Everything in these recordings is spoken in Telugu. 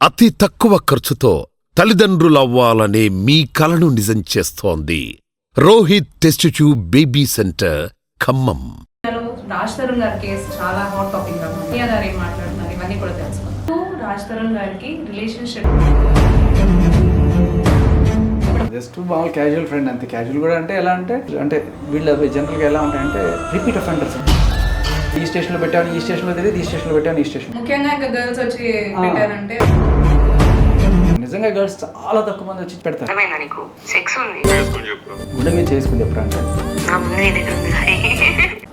అతి తక్కువ ఖర్చుతో తల్లిదండ్రులవ్వాలనే మీ కలను నిజం చేస్తోంది. Rohit test tube baby centre Khammam. Hello Raj Tarun గారి కేసు చాలా హాట్ టాపిక్ గారు ఏం మాట్లాడుతున్నారు? ఇవన్నీ కూడా తెలుసుకుందాం. రాజ్ తరుణ్ గారికి రిలేషన్షిప్ జస్ట్ మామూలు క్యాజువల్ ఫ్రెండ్ అంతే. క్యాజువల్ కూడా అంటే ఎలా అంటే అంటే వీళ్ళు జనరల్గా ఎలా ఉంటాయంటే రిపీట్ అఫెండర్స్ ఈ స్టేషన్లో పెట్టాను ఈ స్టేషన్లో తెలియదు ఈ స్టేషన్లో పెట్టాను ఈ స్టేషన్ ముఖ్యంగా ఇంకా గర్ల్స్ వచ్చి పెట్టారంటే? నిజంగా గర్ల్స్ చాలా తక్కువ మంది వచ్చి పెడతారు. గుండె మీద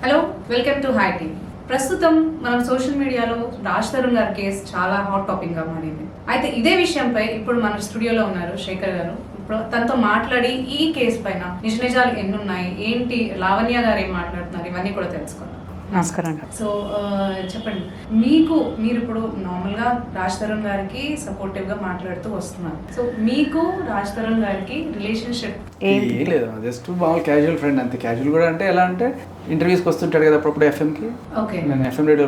hello welcome to hi TV ప్రస్తుతం మనం సోషల్ మీడియాలో రాజ్ తరుణ్ గారి కేసు చాలా హాట్ టాపిక్గా మారింది. అయితే ఇదే విషయంపై ఇప్పుడు మన స్టూడియోలో ఉన్నారు శేఖర్ గారు. ఇప్పుడు తనతో మాట్లాడి ఈ కేసు పైన నిజ నిజాలు ఎన్ని ఉన్నాయి ఏంటి? లావణ్య గారు ఏం మాట్లాడుతున్నారు? ఇవన్నీ కూడా తెలుసుకుందాం. నమస్కారం. సో చెప్పండి. మీకు మీరు ఇప్పుడు నార్మల్గా రాజ్ తరుణ్ గారికి సపోర్టివ్గా మాట్లాడుతూ వస్తున్నారు. సో మీకు రాజ్ తరుణ్ గారికి రిలేషన్షిప్ ఏం లేదు. జస్ట్ మామూలు క్యాజువల్ ఫ్రెండ్ అంతే. క్యాజువల్ కూడా అంటే ఎలా అంటే ఇంటర్వ్యూస్కి వస్తుంటాడు కదా అప్పుడప్పుడు ఎఫ్ఎంకి ఓకే. నేను ఎఫ్ఎం రేడియో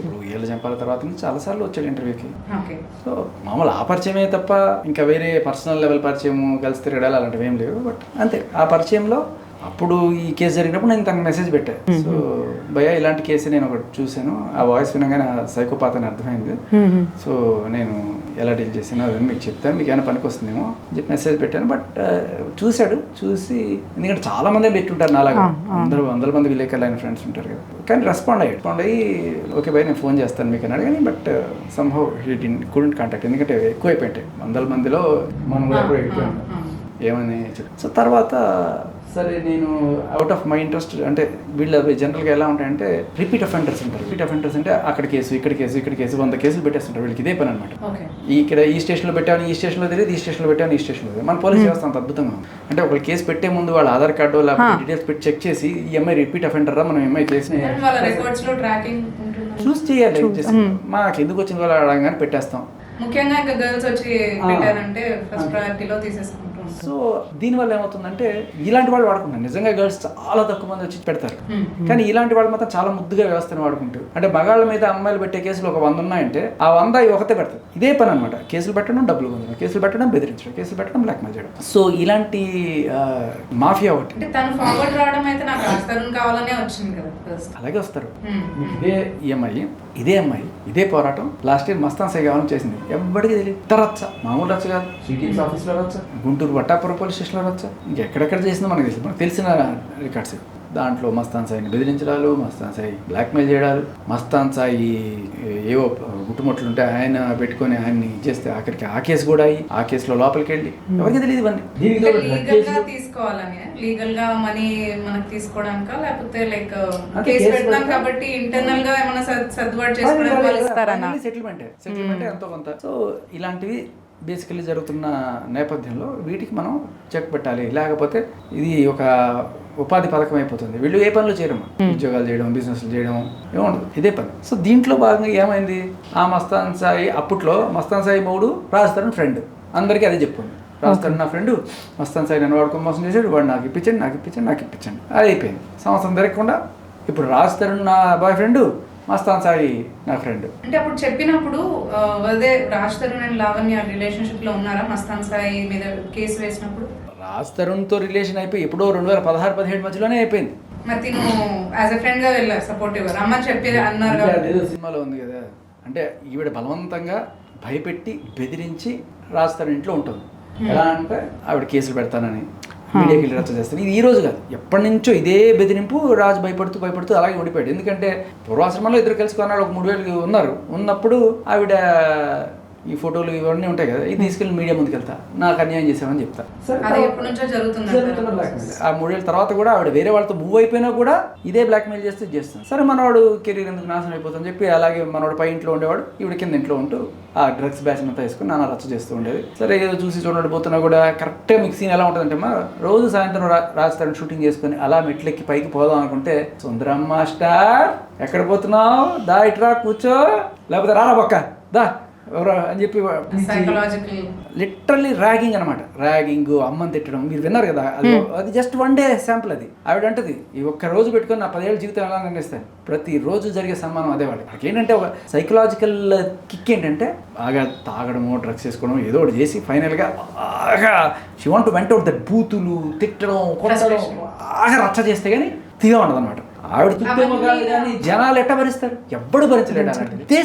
ఇప్పుడు ఏళ్ళ చంపాల తర్వాత నుంచి చాలాసార్లు వచ్చాడు ఇంటర్వ్యూకి ఓకే. సో మామూలు ఆ పరిచయమే తప్ప ఇంకా వేరే పర్సనల్ లెవెల్ పరిచయము కలిసి తిరగడాలు అలాంటివి ఏం లేవు. బట్ అంతే. ఆ పరిచయంలో అప్పుడు ఈ కేసు జరిగినప్పుడు నేను తనకు మెసేజ్ పెట్టాను సో భయ ఇలాంటి కేసు నేను ఒకటి చూశాను. ఆ వాయిస్ వినగానే సైకోపాత్ అని అర్థమైంది. సో నేను ఎలా డీల్ చేసానో అదని మీకు చెప్తాను. మీకు ఏమైనా పనికి వస్తుందేమో అని చెప్పి మెసేజ్ పెట్టాను. బట్ చూశాడు చూసి ఎందుకంటే చాలా మంది పెట్టుంటారు నాలాగా. అందరూ వందల మంది విలేకరులు అయిన ఫ్రెండ్స్ ఉంటారు కదా. కానీ రెస్పాండ్ అయ్యాడు. రెస్పాండ్ అయ్యి ఓకే భయ్ నేను ఫోన్ చేస్తాను మీకు అన్నాడు కానీ but somehow he did couldn't contact ఎందుకంటే ఎక్కువ అయిపోయింటాయి వందల మందిలో మనం కూడా ఎక్కువ ఏమని చెప్పి. సో తర్వాత సరే నేను అవుట్ ఆఫ్ మై ఇంట్రెస్ట్ అంటే వీళ్ళ జనరల్గా ఎలా ఉంటాయంటే రిపీట్ అఫెండర్స్ ఉంటారు. రిపీట్ అఫెండర్స్ అంటే అక్కడ కేసు ఇక్కడ కేసు ఇక్కడ కేసు వంద కేసులు పెట్టేస్తుంటారు. వీళ్ళకి ఇదే పని అనమాట ఓకే. ఇక్కడ ఈ స్టేషన్లో పెట్టాను ఈ స్టేషన్లో తెలియదు ఈ స్టేషన్లో పెట్టాను ఈ స్టేషన్లో తెలియదు. మన పోలీస్ వ్యవస్థ అంత అద్భుతంగా అంటే ఒక కేసు పెట్టే ముందు వాళ్ళ ఆధార్ కార్డు లేకపోతే డీటెయిల్స్ పెట్టి చెక్ చేసి ఈ అమ్మాయి రిపీట్ అఫెండర్ రా మనం అమ్మాయి చేసిన వాళ్ళ రికార్డ్స్లో ట్రాకింగ్ ఉంటుంది? చూస్ చేయాలి just మాకు ఎందుకు వచ్చింది వాళ్ళు అడగానే పెట్టేస్తాం. ముఖ్యంగా ఇంకా గర్ల్స్ వచ్చి పెట్టారంటే ఫస్ట్ ప్రయారిటీలో తీసేసుకుంటాం సో దీనివల్ల ఏమవుతుందంటే ఇలాంటి వాళ్ళు వాడుకుంటారు. నిజంగా గర్ల్స్ చాలా తక్కువ మంది వచ్చి పెడతారు. కానీ ఇలాంటి వాళ్ళు మాత్రం చాలా ముద్దుగా వ్యవస్థను వాడుకుంటారు. అంటే మగాళ్ళ మీద అమ్మాయిలు పెట్టే కేసులు ఒక వంద ఉన్నాయంటే ఆ వంద ఈ ఒకతే పెడతారు. ఇదే పని అనమాట కేసులు పెట్టడం డబ్బులు పొందడం కేసులు పెట్టడం బెదిరించడం కేసులు పెట్టడం బ్లాక్మెయిల్ చేయడం. సో ఇలాంటి మాఫియా ఒకటి. అంటే తను ఫార్వర్డ్ రావడం అయితే నాకు రాజ్ తరుణ్ కావాలనే వచ్చింది కదా ఫస్ట్ అలాగే వస్తారు. ఇదే ఈఎంఐ ఇదే అమ్మాయి. ఇదే పోరాటం లాస్ట్ ఇయర్ మస్తాన్ సై కావాలని చేసింది. ఎవరికి తెలియదు ఇంత రచ్చ. మామూలు రచ్చ కాదు. సిటీఎస్ ఆఫీస్లో రచ్చ. గుంటూరు పట్టాపురం పోలీస్ స్టేషన్లో రచ్చ. ఇంకెక్కడెక్కడ చేసిందో మనకు తెలుసు మనకు తెలిసిన రికార్డ్స్ దాంట్లో మస్తాన్ సాయిని బెదిరించడాలు మస్తాన్ సాయి బ్లాక్మెయిల్ చేయడాలు మస్తాన్ సాయి ఏవో గుట్టుముట్లు ఉంటే ఆయన పెట్టుకొని ఆయన్ని చేస్తే ఆఖరికి ఆ కేసు కూడా అయ్యి ఆ కేసులో లోపలికి వెళ్ళి ఎవరికి తెలియదు ఇవన్నీ. తీసుకోవాలని? లీగల్గా మనీ మనకి తీసుకోవడానికా? లేకపోతే లైక్ కేసు పెడతాం. కాబట్టి ఇంటర్నల్గా ఏమైనా సర్- సర్దుబాటు చేసుకోవడానికి? సెటిల్మెంట్ సెటిల్మెంట్ ఎంతో కొంత. సో ఇలాంటివి బేసికలీ జరుగుతున్న నేపథ్యంలో వీటికి మనం చెక్ పెట్టాలి. లేకపోతే ఇది ఒక ఉపాధి పథకం అయిపోతుంది. వీళ్ళు ఏ పనులు చేయడం ఉద్యోగాలు చేయడం బిజినెస్లు చేయడం ఏముండదు ఇదే పని. సో దీంట్లో భాగంగా ఏమైంది? ఆ మస్తాన్ సాయి అప్పట్లో మస్తాన్ సాయి మూడు రాజస్థాన్ ఫ్రెండ్ అందరికీ అదే చెప్పుకుంది రాజస్థాన్ నా ఫ్రెండ్ మస్తాన్ సాయి నన్ను వాడుకొని మోసం చేశాడు. వాడు నాకు ఇప్పించండి నాకు ఇప్పించండి నాకు ఇప్పించండి. అది అయిపోయింది. సంవత్సరం తిరగకుండా ఇప్పుడు రాజ్ తరుణ్ నా బాయ్ ఫ్రెండ్ మస్తాన్ సాయి నా ఫ్రెండ్. అంటే అప్పుడు చెప్పినప్పుడు అదే రాజ్ తరుణ్ అండ్ లావణ్య రిలేషన్షిప్లో ఉన్నారా మస్తాన్ సాయి మీద కేసు వేసినప్పుడు? రాజ్ తరుణ్తో రిలేషన్ అయిపోయి ఎప్పుడో రెండు వేల పదహారు పదిహేడు మధ్యలోనే అయిపోయింది. మరి తిను యాజ్ ఎ ఫ్రెండ్గా వెళ్ళారు సపోర్టివ్గా. రమ్మని చెప్పి అన్నారు కాబట్టి. సినిమాలో ఉంది కదా. అంటే ఈవిడ బలవంతంగా భయపెట్టి బెదిరించి రాజ్ తరుణ్ ఇంట్లో ఉంటుంది. ఎలా అంటే ఆవిడ కేసులు పెడతానని. మీడియాకి వెళ్ళి రచ్చ చేస్తాను ఇది ఈ రోజు కాదు. ఎప్పటి నుంచో ఇదే బెదిరింపు రాజు భయపడుతూ భయపడుతూ అలాగే ఓడిపోయాడు. ఎందుకంటే పూర్వాశ్రమంలో ఇద్దరు కలిసి కొన్నాడు ఒక మూడు వేలు ఉన్నారు. ఉన్నప్పుడు ఆవిడ ఈ ఫోటోలు ఇవన్నీ ఉంటాయి కదా ఇది తీసుకెళ్ళి మీడియా ముందుకు వెళ్తా. నాకు అన్యాయం చేసామని చెప్తా. ఆ మూడేళ్ళ తర్వాత కూడా ఆవిడ వేరే వాళ్ళతో మూవ్ అయిపోయినా కూడా ఇదే బ్లాక్మెయిల్ చేస్తే చేస్తాను సరే మనవాడు కెరీర్ ఎందుకు నాశనం అయిపోతుందని చెప్పి అలాగే మనవాడు పై ఇంట్లో ఉండేవాడు ఈవిడ కింద ఇంట్లో ఉంటూ ఆ డ్రగ్స్ బ్యాచ్ అంతా వేసుకుని నాన్న రచ్చ చేస్తూ ఉండేది. సరే ఏదో చూసి చూడండి పోతున్నా కూడా కరెక్ట్గా మీకు సీన్ ఎలా ఉంటుందంటే మా రోజు సాయంత్రం రా రాజస్థాన్ షూటింగ్ చేసుకుని అలా మెట్లెక్కి పైకి పోదాం అనుకుంటే సుందరమ్మ స్టార్ ఎక్కడ పోతున్నావు? దా ఇట్రా కూర్చో. లేకపోతే రారా బొక్క దా. ఎవరో అని చెప్పి సైకలాజికల్ లిటరల్లీ ర్యాగింగ్ అనమాట ర్యాగింగ్ అమ్మని తిట్టడం మీరు విన్నారు కదా? అది అది జస్ట్ వన్ డే శాంపుల్ అది. ఆవిడ అంటది ఈ ఒక్క రోజు పెట్టుకొని నా పదేళ్ళ జీవితం ఎలా నిర్ణయిస్తాను ప్రతి రోజు జరిగే సన్మానం అదే వాడి వాళ్ళకి. ఏంటంటే ఒక సైకలాజికల్ కిక్ ఏంటంటే బాగా తాగడము డ్రగ్స్ వేసుకోవడం ఏదో ఒకటి చేసి ఫైనల్గా బాగా she want went out that బూతులు తిట్టడం కొట్టడం బాగా రచ్చ చేస్తే కానీ తీగా ఉండదు అనమాట ఆవిడ కాదు కానీ జనాలు ఎట్ట భరిస్తారు ఎవ్వడు భరించలేడు అలాంటి ఇదే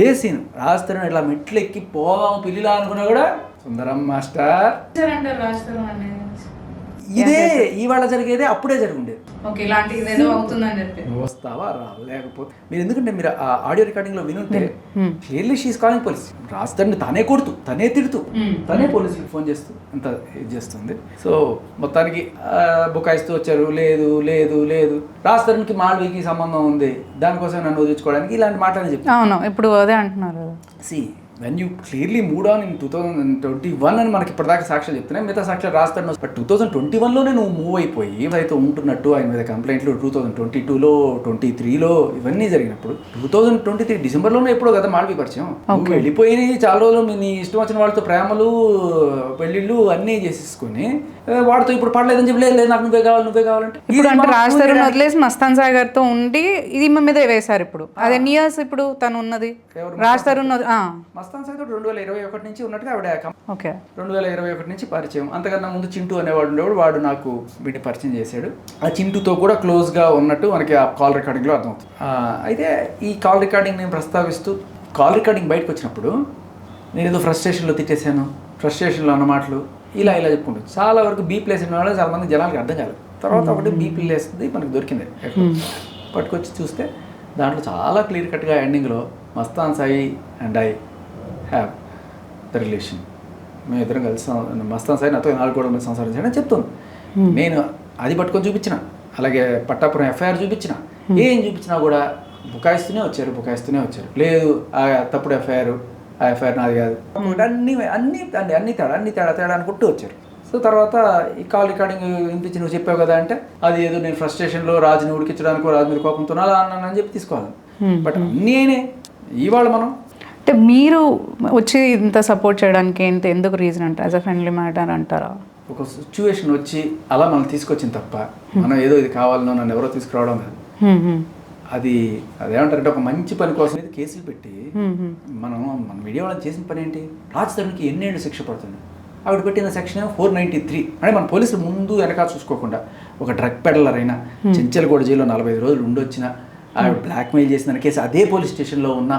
అదే సీన్. రాస్తారు ఇట్లా మెట్లు ఎక్కి పోదాం పిల్లిలా అనుకున్నా కూడా? సుందరం మాస్టర్. అంటారు రాస్తారు అనేది ఇదే ఇవాళ జరిగేదే అప్పుడే జరుగుండేది ఓకే ఇలాంటిది ఏదో అవుతుందని చెప్పి. నువ్వు వస్తావా? రావు లేకపోతే మీరు ఎందుకంటే మీరు ఆ ఆడియో రికార్డింగ్లో వినుంటే క్లియర్లీ షీస్ కాలింగ్ పోలీస్ రాస్తాడిని తనే కొడుతూ తనే తిడుతూ తనే పోలీసులకు ఫోన్ చేస్తూ అంత ఇది చేస్తుంది. సో మొత్తానికి బుకాయిస్తూ వచ్చారు లేదు లేదు లేదు. రాస్తాడికి మాల్వీకి సంబంధం ఉంది. దానికోసం నన్ను వదిలించుకోవడానికి ఇలాంటి మాటలని చెప్పి అవును ఇప్పుడు అదే అంటున్నారు. See when you clearly moved on in two thousand twenty one అని మనకి ఇప్పటిదాకా సాక్ష్యాలు చెప్తున్నాయి. మిగతా సాక్ష్యాలు రాస్తాను బట్ టూ థౌసండ్ ట్వంటీ వన్లోనే నువ్వు మూవ్ అయిపోయి అయితే ఉంటున్నట్టు ఆయన మీద కంప్లైంట్లు టూ థౌసండ్ ట్వంటీ టూలో ట్వంటీ త్రీలో ఇవన్నీ జరిగినప్పుడు టూ థౌసండ్ ట్వంటీ త్రీ డిసెంబర్లోనే ఎప్పుడో కదా మాల్వి పరిచయం. వెళ్ళిపోయి చాలా రోజులు మీ- నీ ఇష్టం వచ్చిన వాళ్ళతో ప్రేమలు పెళ్ళిళ్ళు అన్నీ చేసేసుకొని వాడితో ఇప్పుడు పడలేదని చెప్పి లేదు లేదు నాకు నువ్వే కావాలి నువ్వే కావాలంటే. ఇప్పుడు అంటే రాజ్ తరుణ్ వదిలేసి మస్తాన్ సాగర్తో ఉండి ఇది మీద వేశారు ఇప్పుడు. అది ఇయర్స్ ఇప్పుడు తను ఉన్నది? రాజ్ తరుణ్ ఆ, మస్తాన్ సాగర్ రెండు వేల ఇరవై ఒకటి నుంచి ఉన్నట్టుగా ఆవిడ ఓకే. రెండు వేల ఇరవై ఒకటి నుంచి పరిచయం. అంతకన్నా ముందు చింటూ అనేవాడు ఉండేవాడు వాడు నాకు వీటిని పరిచయం చేశాడు. ఆ చింటూతో కూడా క్లోజ్గా ఉన్నట్టు మనకి ఆ కాల్ రికార్డింగ్లో అర్థమవుతుంది. అయితే ఈ కాల్ రికార్డింగ్ నేను ప్రస్తావిస్తూ కాల్ రికార్డింగ్ బయటకు వచ్చినప్పుడు నేను ఏదో ఫ్రస్ట్రేషన్లో తిట్టేశాను ఫ్రస్ట్రేషన్లో అన్న మాటలు ఇలా ఇలా చెప్పుకుంటాను చాలా వరకు బీ ప్లేస్ ఉన్న వాళ్ళు చాలా మంది జనాలకి అర్థం కాలేదు తర్వాత ఒకటి బీ ప్లేస్ మనకి దొరికింది. పట్టుకొచ్చి చూస్తే దాంట్లో చాలా క్లియర్ కట్గా ఎండింగ్లో Mastan Sai and I have the relation మేము ఇద్దరం కలిసి సం- మస్తాన్ సాయి నాతో నాలుగు కూడా సంసారం చేయడం చెప్తాను నేను అది పట్టుకొని చూపించిన. అలాగే పట్టాపురం ఎఫ్ఐఆర్ చూపించిన. ఏం చూపించినా కూడా బుకాయిస్తూనే వచ్చారు బుకాయిస్తూనే వచ్చారు. లేదు ఆ తప్పుడు ఎఫ్ఐఆర్ ఆ ఎఫ్ఐఆర్ నాది కాదు. అన్ని అన్ని అన్ని అన్ని తేడా అన్ని తేడా తేడా అనుకుంటూ వచ్చారు. సో తర్వాత ఈ కాల్ రికార్డింగ్ వినిపించి నువ్వు చెప్పావు కదా అంటే అది ఏదో నేను ఫ్రస్ట్రేషన్లో రాజుని ఉడికించడానికి రాజు మీద కోపంతో అలా అన్నాను అని చెప్పి తీసుకోవాలి. బట్ అయినే ఇవాళ మనం అంటే మీరు వచ్చి ఇంత సపోర్ట్ చేయడానికి ఏంటి ఎందుకు రీజన్ అంటారు? యాజ్ అ ఫ్రెండ్లీ మ్యాటర్ అంటారా? ఒక సిచ్యువేషన్ వచ్చి అలా మనం తీసుకొచ్చిన తప్ప మనం ఏదో ఇది కావాలనో నన్ను ఎవరో తీసుకురావడం కాదు. అది అదేమంటారంటే ఒక మంచి పని కోసం ఇది కేసులు పెట్టి మనం మన మీడియా వాళ్ళని చేసిన పని ఏంటి? రాజ్ తరుణ్కి ఎన్నేళ్ళు శిక్ష పడుతుంది. ఆవిడ పెట్టిన సెక్షన్ ఫోర్ నైంటీ త్రీ అంటే మన పోలీసులు ముందు వెనక చూసుకోకుండా ఒక డ్రగ్ పెడలర్ అయినా చెంచల్గూడ జైల్లో నలభై ఐదు రోజులు ఉండొచ్చిన ఆవిడ బ్లాక్మెయిల్ చేసిన కేసు అదే పోలీస్ స్టేషన్లో ఉన్న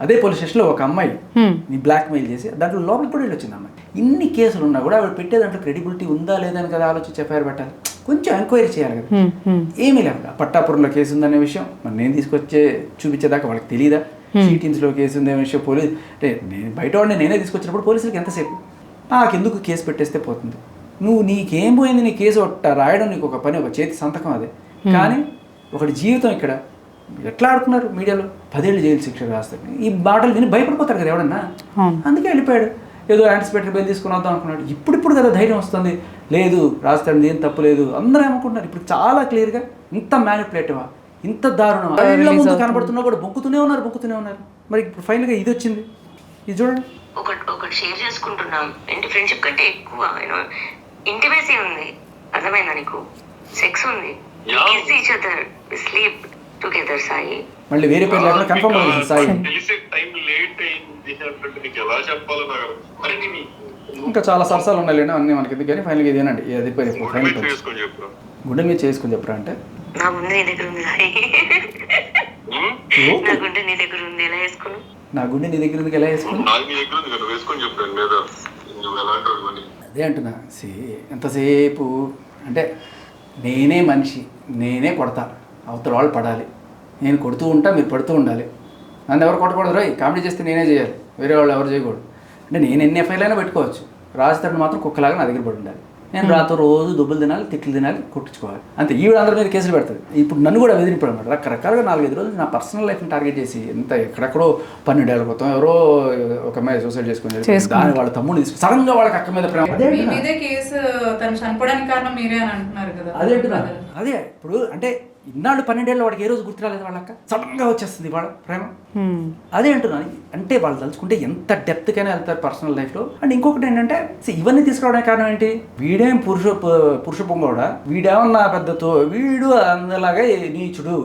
అదే పోలీస్ స్టేషన్లో ఒక అమ్మాయి నీ బ్లాక్మెయిల్ చేసి దాంట్లో లోపలికి కూడా వెళ్ళొచ్చింది అమ్మాయి. ఇన్ని కేసులు ఉన్నా కూడా ఆవిడ పెట్టే దాంట్లో క్రెడిబిలిటీ ఉందా లేదా అని కదా ఆలోచించి ఎఫ్ఐఆర్ పెట్టాలి. కొంచెం ఎంక్వైరీ చేయాలి కదా. ఏమీ లేకుండా పట్టాపురంలో కేసు ఉందనే విషయం మరి నేను తీసుకొచ్చే చూపించేదాకా వాళ్ళకి తెలియదా షీటిన్స్లో కేసు ఉందనే విషయం పోలీస్ అంటే నేను బయట వాడిని నేనే తీసుకొచ్చినప్పుడు పోలీసులకి ఎంతసేపు? నాకెందుకు కేసు పెట్టేస్తే పోతుంది? నువ్వు నీకేం పోయింది నీ కేసు? రాయడం నీకు ఒక పని ఒక చేతి సంతకం అదే. కానీ ఒకటి జీవితం ఇక్కడ. ఎట్లా ఆడుతున్నారు మీడియాలో? పదేళ్ళు జైలు శిక్ష రాస్తారు ఈ మాటలు విని భయపడిపోతారు కదా ఎవడన్నా అవును. అందుకే వెళ్ళిపోయాడు. ఏదో యాంటిసిపేటరీ బెయిల్ తీసుకుని వద్దాం అనుకున్నాడు. ఇప్పుడు ఇప్పుడు కదా ధైర్యం వస్తుంది. లేదు రాస్తాడు ఏం తప్పు లేదు. అందరూ ఏమనుకుంటున్నారు? ఇప్పుడు చాలా క్లియర్గా ఇంత మ్యానిపులేటివా ఇంత దారుణం ఇళ్ళ ముందు కనబడుతున్నా కూడా బొక్కుతూనే ఉన్నారు బొక్కుతూనే ఉన్నారు. మరి ఇప్పుడు ఫైనల్గా ఇది వచ్చింది. ఇది చూడండి. ఒకటి ఒకటి షేర్ చేసుకుంటున్నాం. ఏంటి? ఫ్రెండ్షిప్ కంటే ఎక్కువ ఇంటిమేసీ ఉంది. అర్థమైందా నీకు? సెక్స్ ఉంది. స్లీప్ టుగెదర్ సాయి మళ్ళీ వేరే పేరు లేకుండా కన్ఫర్మ్ అవుతుంది సాయి. తెలిసే టైం లేట్ అయింది అన్నట్టు నీకు ఎలా చెప్పాలో నాకు మరి నేను ఇంకా చాలా సరసాలు ఉన్నాయి అన్నీ మనకి ఎందుకు కానీ ఫైనల్గా ఇదేనండి. అది పోయి ఫైనల్ గుండె చేసుకొని చెప్పు. గుండె మీద చేసుకుని చెప్పరా అంటే? నా ముందు నీ దగ్గర ఉంది? సాయి ఉమ్? నా గుండె నీ దగ్గర ఉంది ఎలా వేసుకున్నావు నా గుండె నీ దగ్గర ఎందుకు ఎలా వేసుకుని? ఉంది వేసుకొని. అదే అంటున్నా. సి ఎంతసేపు? అంటే నేనే మనిషి నేనే కొడతా. అవతల వాళ్ళు పడాలి. నేను కొడుతూ ఉంటా మీరు పడుతూ ఉండాలి. నన్ను ఎవరు కొట్టకూడదు? రోయ్ కామెడీ చేస్తే నేనే చేయాలి. వేరే వాళ్ళు ఎవరు చేయకూడదు. అంటే నేను ఎన్ని ఎఫ్ఐఆర్ అయినా పెట్టుకోవచ్చు. రాజధాని మాత్రం కుక్కలాగా నా దగ్గర పడి ఉండాలి. నేను రాతో రోజు దుబ్బులు తినాలి తిట్లు తినాలి కొట్టించుకోవాలి. అంతే ఈవిడ అందరి మీద కేసులు పెడుతుంది. ఇప్పుడు నన్ను కూడా బెదిరింపాడు అనమాట రకరకాలుగా నాలుగైదు రోజులు నా పర్సనల్ లైఫ్ని టార్గెట్ చేసి ఎంత ఎక్కడెక్కడో పన్నెండేళ్ళ క్రితం ఎవరో ఒక అమ్మాయి సూసైడ్ చేసుకుని దాని వాళ్ళ తమ్ముడు సడన్గా వాళ్ళకి అక్క మీద ప్రేమ. అదే మీ మీదే కేసు తను చనిపోవడానికి కారణం మీరే అని అంటున్నారు కదా. అదే అంటున్నా. అదే ఇప్పుడు అంటే ఇన్నాళ్ళు పన్నెండేళ్ళు వాడికి ఏ రోజు గుర్తు రాలేదు వాళ్ళక్క సడన్గా వచ్చేస్తుంది వాళ్ళ ప్రేమ. అదే అంటున్నాను. అంటే వాళ్ళు తలుచుకుంటే ఎంత డెప్త్కైనా వెళ్తారు పర్సనల్ లైఫ్లో. అండ్ ఇంకొకటి ఏంటంటే ఇవన్నీ తీసుకురావడానికి కారణం ఏంటి? వీడేం పురుష పురుష పొంగోడా వీడేమన్నా పెద్దతో వీడు అందలాగా నీచుడు.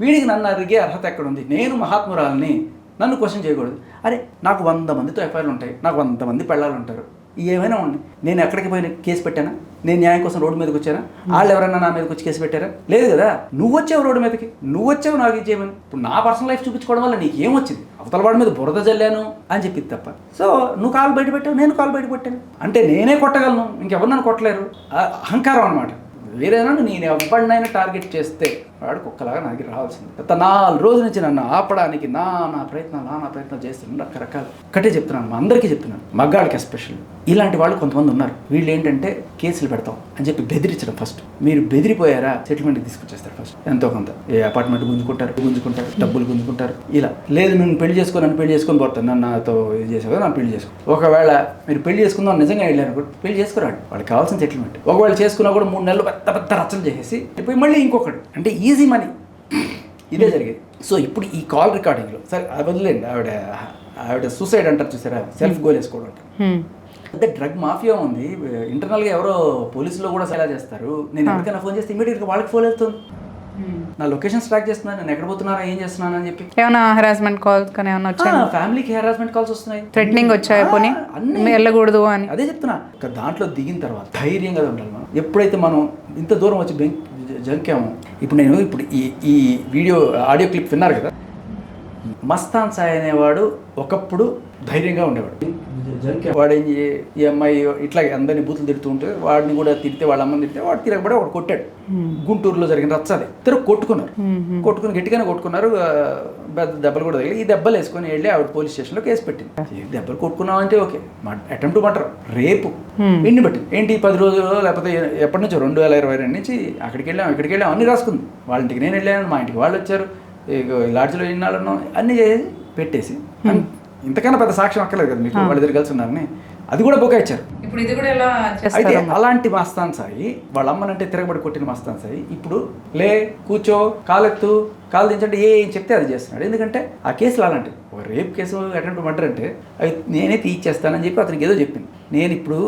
వీడికి నన్ను అడిగే అర్హత ఎక్కడ ఉంది నేను మహాత్మురాలని. నన్ను క్వశ్చన్ చేయకూడదు. అరే నాకు వంద మందితో ఎఫ్ఐఆర్లు ఉంటాయి నాకు వంద మంది పెళ్ళాలు ఉంటారు ఏమైనా ఉండి నేను ఎక్కడికి పోయిన కేసు పెట్టానా? నేను న్యాయం కోసం రోడ్డు మీదకి వచ్చానా? వాళ్ళు ఎవరైనా నా మీదకి వచ్చి కేసు పెట్టారా? లేదు కదా. నువ్వు వచ్చావు రోడ్డు మీదకి. నువ్వు వచ్చావు నాకు ఇది చేయమని. ఇప్పుడు నా పర్సనల్ లైఫ్ చూపించుకోవడం వల్ల నీకు ఏమొచ్చింది అవతల వాడి మీద బురద జల్లాను అని చెప్పింది తప్ప. సో నువ్వు కాలు బయట పెట్టావు నేను కాలు బయట పెట్టాను అంటే నేనే కొట్టగలను. ఇంకెవరు నన్ను కొట్టలేరు? అహంకారం అనమాట వేరేనా నేను ఎవరినైనా టార్గెట్ చేస్తే వాడు కుక్కలాగా నాకు రావాల్సింది. గత నాలుగు రోజుల నుంచి నన్ను ఆపడానికి నా నా ప్రయత్నాలు నా నా ప్రయత్నం చేస్తున్నాను రకరకాలు. ఒకటే చెప్తున్నాను మా అందరికీ చెప్తున్నాను. మగ్గాడికి ఎస్పెషల్ ఇలాంటి వాళ్ళు కొంతమంది ఉన్నారు. వీళ్ళు ఏంటంటే కేసులు పెడతాం అని చెప్పి బెదిరించడం ఫస్ట్ మీరు బెదిరిపోయారా? సెటిల్మెంట్కి తీసుకొచ్చేస్తారు ఫస్ట్ ఎంతో కొంత. ఏ అపార్ట్మెంట్ గుంజుకుంటారు? గుంజుకుంటారు. డబ్బులు గుంజుకుంటారు. ఇలా. లేదు నేను పెళ్ళి చేసుకొని నన్ను పెళ్ళి చేసుకొని పోతాను. నన్ను నాతో ఇది చేసావు నన్ను పెళ్ళి చేసుకో. ఒకవేళ మీరు పెళ్ళి చేసుకుందాం నిజంగా వెళ్ళారు పెళ్ళి చేసుకురాడు. వాళ్ళకి కావాల్సిన సెటిల్మెంట్ ఒకవేళ చేసుకున్నా కూడా మూడు నెలలు పెద్ద పెద్ద రచనలు చేసేసి పోయి మళ్ళీ ఇంకొకటి అంటే ఈ ఈజీ మనీ. ఇదే జరిగేది. సో ఇప్పుడు ఈ కాల్ రికార్డింగ్లో సరే అది వదిలేండి ఆవిడ ఆవిడ సూసైడ్ అంటారు చూసారా? సెల్ఫ్ గోల్ వేసుకోవడం అంటారు. అంటే డ్రగ్ మాఫియా ఉంది. ఇంటర్నల్గా ఎవరో పోలీసులో కూడా ఎలా చేస్తారు. నేను ఎవరికైనా ఫోన్ చేస్తే ఇమీడియట్గా వాళ్ళకి ఫోన్ వెళ్తుంది. నా లొకేషన్స్ ట్రాక్ చేస్తున్నాను. నేను ఎక్కడ పోతున్నారా ఏం చేస్తున్నాను అని చెప్పి. ఏమైనా హెరాస్మెంట్ కాల్స్ కానీ ఏమైనా వచ్చాయి? ఫ్యామిలీకి హెరాస్మెంట్ కాల్స్ వస్తున్నాయి. థ్రెటనింగ్ వచ్చాయి పోనీ? అన్నీ. వెళ్ళకూడదు అని. అదే చెప్తున్నా. దాంట్లో దిగిన తర్వాత ధైర్యంగా ఉండాలి మనం. ఎప్పుడైతే మనం ఇంత దూరం వచ్చి బెంక్ జంకాము ఇప్పుడు నేను ఇప్పుడు ఈ ఈ వీడియో ఆడియో క్లిప్ విన్నారు కదా? మస్తాన్ సాయ్ అనేవాడు ఒకప్పుడు ధైర్యంగా ఉండేవాడు. వాడు ఏం ఈ అమ్మాయి ఇట్లా అందరినీ బూతులు తిడుతూ ఉంటే వాడిని కూడా తిడితే వాళ్ళ అమ్మని తిడితే వాడు తిరగబడి వాడు కొట్టాడు. గుంటూరులో జరిగిన రచ్చది ఇద్దరు కొట్టుకున్నారు. కొట్టుకుని గట్టిగానే కొట్టుకున్నారు. పెద్ద దెబ్బలు కూడా తగిలి ఈ దెబ్బలు వేసుకొని వెళ్ళి ఆవిడ పోలీస్ స్టేషన్లో కేసు పెట్టింది. దెబ్బలు కొట్టుకున్నాం అంటే ఓకే అటెంప్ట్ మటర్ రేపు. ఎన్ని బట్టి ఏంటి పది రోజులు లేకపోతే ఎప్పటి నుంచో రెండు వేల ఇరవై రెండు నుంచి అక్కడికి వెళ్ళాం ఇక్కడికి వెళ్ళాం అన్ని రాసుకుంది. వాళ్ళ ఇంటికి నేను వెళ్ళాను మా ఇంటికి వాళ్ళు వచ్చారు. లాడ్జ్లో ఇన్నాళ్ళు ఉన్నాం అన్నీ చేసి పెట్టేసి. ఇంతకన్నా పెద్ద సాక్ష్యం అక్కర్లేదు కదా మీకు వాళ్ళ దగ్గర కలిసి ఉన్నారని. అది కూడా బొక్క ఇచ్చారు. ఇప్పుడు ఇది కూడా ఎలా అయితే చేస్తారు అలాంటి మస్తాన్ సాయి వాళ్ళ అమ్మనంటే తిరగబడి కొట్టిన మస్తాన్ సాయి ఇప్పుడు లే కూర్చో కాలెత్తు కాలు దించండి ఏం చెప్తే అది చేస్తున్నాడు. ఎందుకంటే ఆ కేసులు అలాంటి ఒక రేప్ కేసు అటెంప్ట్ మర్డర్ అంటే అవి నేనే తీయిచ్చేస్తానని చెప్పి అతనికి ఏదో చెప్పింది. నేను ఇప్పుడు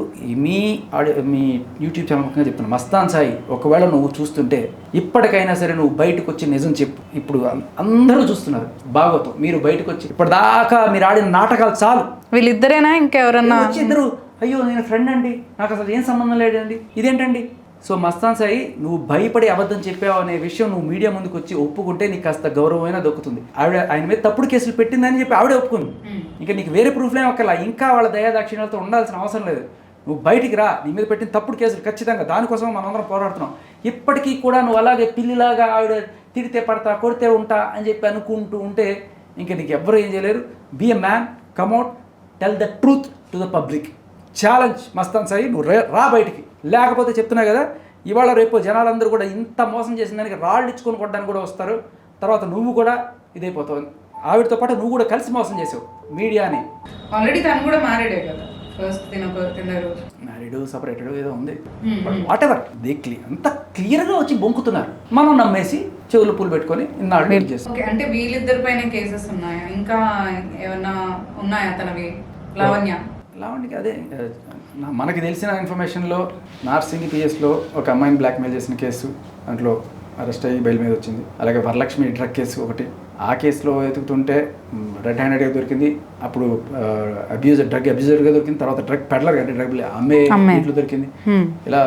మీ ఆడియో మీ యూట్యూబ్ ఛానల్ ముఖ్యంగా చెప్తున్నా మస్తాన్ సాయి ఒకవేళ నువ్వు చూస్తుంటే ఇప్పటికైనా సరే నువ్వు బయటకు వచ్చి నిజం చెప్పు. ఇప్పుడు అందరూ చూస్తున్నారు బాగోతాం మీరు బయటకు వచ్చి ఇప్పటిదాకా మీరు ఆడిన నాటకాలు చాలు. వీళ్ళిద్దరేనా ఇంకెవరన్నా? వచ్చి ఇద్దరు? అయ్యో నేను ఫ్రెండ్ అండి. నాకు అసలు ఏం సంబంధం లేదండి. ఇదేంటండి? సో మస్తాన్ సాయి నువ్వు భయపడి అబద్ధం చెప్పావు అనే విషయం నువ్వు మీడియా ముందుకు వచ్చి ఒప్పుకుంటే నీకు కాస్త గౌరవమైన దొక్కుతుంది. ఆవిడ ఆయన మీద తప్పుడు కేసులు పెట్టిందని చెప్పి ఆవిడే ఒప్పుకుంది. ఇంకా నీకు వేరే ప్రూఫ్లేం ఒక్కలా ఇంకా వాళ్ళ దయాదాక్షిణ్యాలతో ఉండాల్సిన అవసరం లేదు. నువ్వు బయటికి రా నీ మీద పెట్టిన తప్పుడు కేసులు ఖచ్చితంగా దానికోసం మనందరం పోరాడుతున్నాం. ఇప్పటికీ కూడా నువ్వు అలాగే పిల్లిలాగా ఆవిడ తిడితే పడతా కొడితే ఉంటా అని చెప్పి అనుకుంటూ ఉంటే ఇంకా నీకు ఎవ్వరూ ఏం చేయలేరు. Be a man come out tell the truth to the public challenge Mastan Sai నువ్వు రే- రా బయటికి. లేకపోతే చెప్తున్నా కదా ఇవాళ రేపు జనాలందరూ కూడా ఇంత మోసం చేసిన దానికి రాళ్ళు ఇచ్చుకొని కొట్టడానికి కూడా వస్తారు. తర్వాత నువ్వు కూడా ఇదైపోతావు. ఆవిడతో పాటు నువ్వు కూడా కలిసి మోసం చేసావు మీడియాని. ఆల్రెడీ తను కూడా మ్యారీడే కదా ఫస్ట్ మ్యారీడ్ సపరేటెడ్ ఏదో ఉంది. Hmm, వాట్ ఎవర్ దే క్లీ అంత క్లియర్గా వచ్చి బొంకుతున్నారు. మనం నమ్మేసి చెవులు పూలు పెట్టుకొని ఇన్నాళ్ళు వెయిట్ చేస్తాం? ఓకే అంటే వీళ్ళిద్దరి పైన కేసెస్ ఉన్నాయా? ఇంకా ఏమన్నా ఉన్నాయా తనవి? లావణ్య? లావణ్యకి అదే మనకి తెలిసిన ఇన్ఫర్మేషన్లో నార్సింగ్ పిఎస్లో ఒక అమ్మాయిని బ్లాక్మెయిల్ చేసిన కేసు దాంట్లో అరెస్ట్ అయ్యి బెయిల్ మీద వచ్చింది. అలాగే వరలక్ష్మి డ్రగ్ కేసు ఒకటి. ఆ కేసులో వెతుకుతుంటే రెడ్ హ్యాండెడ్గా దొరికింది. అప్పుడు అబ్యూజర్ డ్రగ్ అబ్యూజర్గా దొరికింది. తర్వాత డ్రగ్ పెడలర్ అంటే డ్రగ్ అమ్మే. ఇంట్లో దొరికింది. ఇలా